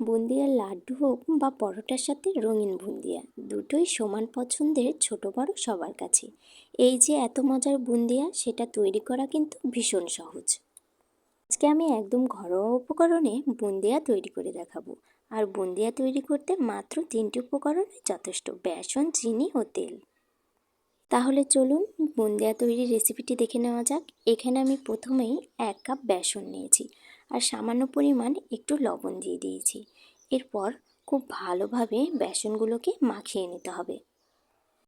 বুন্দিয়ার লাড্ডু হোক বা পরোটার সাথে রঙিন বুন্দিয়া, দুটোই সমান পছন্দের ছোট বড় সবার কাছে। এই যে এত মজার বুন্দিয়া, সেটা তৈরি করা কিন্তু ভীষণ সহজ। আজকে আমি একদম ঘরোয়া উপকরণে বুন্দিয়া তৈরি করে দেখাবো। আর বুন্দিয়া তৈরি করতে মাত্র তিনটি উপকরণই যথেষ্ট বেসন, চিনি ও তেল। তাহলে চলুন বুন্দিয়া তৈরির রেসিপিটি দেখে নেওয়া যাক। এখানে আমি প্রথমেই এক কাপ বেসন নিয়েছি। আর সামান্য পরিমাণ একটু লবণ দিয়ে দিয়েছি। এরপর খুব ভালোভাবে বেসনগুলোকে মাখিয়ে নিতে হবে।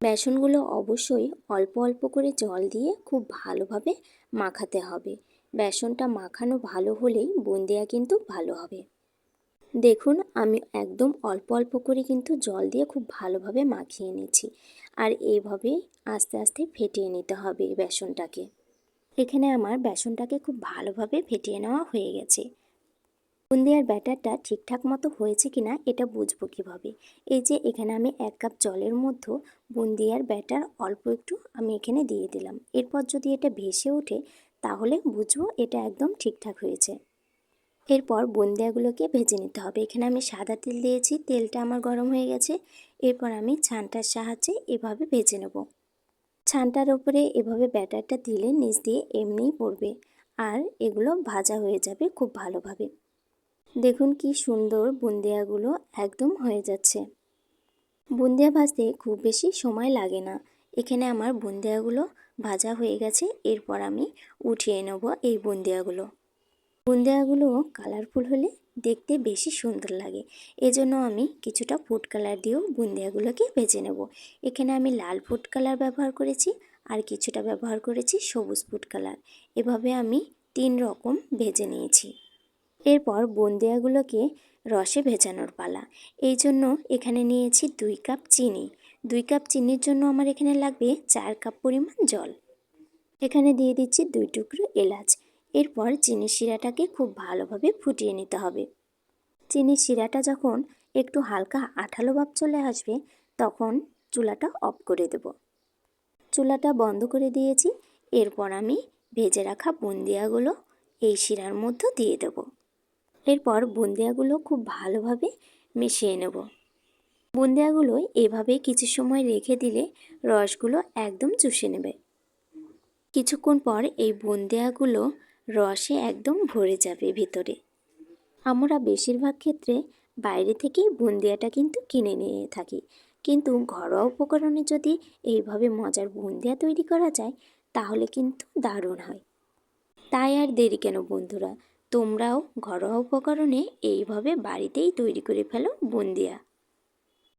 বেসনগুলো অবশ্যই অল্প অল্প করে জল দিয়ে খুব ভালোভাবে মাখাতে হবে। বেসনটা মাখানো ভালো হলেই বুন্দিয়া কিন্তু ভালো হবে। দেখুন, আমি একদম অল্প অল্প করে কিন্তু জল দিয়ে খুব ভালোভাবে মাখিয়ে নিচ্ছি। আর এইভাবে আস্তে আস্তে ফেটিয়ে নিতে হবে বেসনটাকে। এখানে আমার বেসনটাকে খুব ভালোভাবে ফেটিয়ে নেওয়া হয়ে গেছে। বুন্দিয়ার ব্যাটারটা ঠিকঠাক মতো হয়েছে কিনা এটা বুঝব কীভাবে? এই যে এখানে আমি এক কাপ জলের মধ্যে বুন্দিয়ার ব্যাটার অল্প একটু আমি এখানে দিয়ে দিলাম। এরপর যদি এটা ভেসে ওঠে, তাহলে বুঝব এটা একদম ঠিকঠাক হয়েছে। এরপর বুন্দিয়াগুলোকে ভেজে নিতে হবে। এখানে আমি সাদা তেল দিয়েছি, তেলটা আমার গরম হয়ে গেছে। এরপর আমি ছানটার সাহায্যে এভাবে ভেজে নেব। ছানটার ওপরে এভাবে ব্যাটারটা দিলে নিচ দিয়ে এমনিই পড়বে। আর এগুলো ভাজা হয়ে যাবে খুব ভালোভাবে। দেখুন কি সুন্দর বুন্দিয়াগুলো একদম হয়ে যাচ্ছে। বুন্দিয়া ভাজতে খুব বেশি সময় লাগে না। এখানে আমার বুন্দিয়াগুলো ভাজা হয়ে গেছে, এরপর আমি উঠিয়ে নেব এই বুন্দিয়াগুলো। বুন্দিয়াগুলো কালারফুল হলে দেখতে বেশি সুন্দর লাগে। এজন্য আমি কিছুটা ফুড কালার দিয়েও বুন্দিয়াগুলোকে ভেজে নেব। এখানে আমি লাল ফুড কালার ব্যবহার করেছি আর কিছুটা ব্যবহার করেছি সবুজ ফুড কালার এভাবে আমি তিন রকম ভেজে নিয়েছি। এরপর বুন্দিয়াগুলোকে রসে ভেজানোর পালা। এই জন্য এখানে নিয়েছি দুই কাপ চিনি। দুই কাপ চিনির জন্য আমার এখানে লাগবে চার কাপ পরিমাণ জল। এখানে দিয়ে দিচ্ছি দুই টুকরো এলাচ। এরপর চিনির শিরাটাকে খুব ভালোভাবে ফুটিয়ে নিতে হবে। চিনির শিরাটা যখন একটু হালকা আঠালো ভাব চলে আসবে, তখন চুলাটা অফ করে দেব। চুলাটা বন্ধ করে দিয়েছি, এরপর আমি ভেজে রাখা বুন্দিয়াগুলো এই শিরার মধ্যে দিয়ে দেব। এরপর বুন্দিয়াগুলো খুব ভালোভাবে মিশিয়ে নেব। বুন্দিয়াগুলো এভাবে কিছু সময় রেখে দিলে রসগুলো একদম চুষে নেবে। কিছুক্ষণ পর এই বুন্দিয়াগুলো রসে একদম ভরে যাবে ভিতরে। আমরা বেশিরভাগ ক্ষেত্রে বাইরে থেকেই বুন্দিয়াটা কিন্তু কিনে নিয়ে থাকি। কিন্তু ঘরোয়া উপকরণে যদি এইভাবে মজার বুন্দিয়া তৈরি করা যায়, তাহলে কিন্তু দারুণ হয়। তাই আর দেরি কেন বন্ধুরা? তোমরাও ঘরোয়া উপকরণে এইভাবে বাড়িতেই তৈরি করে ফেলো বুন্দিয়া।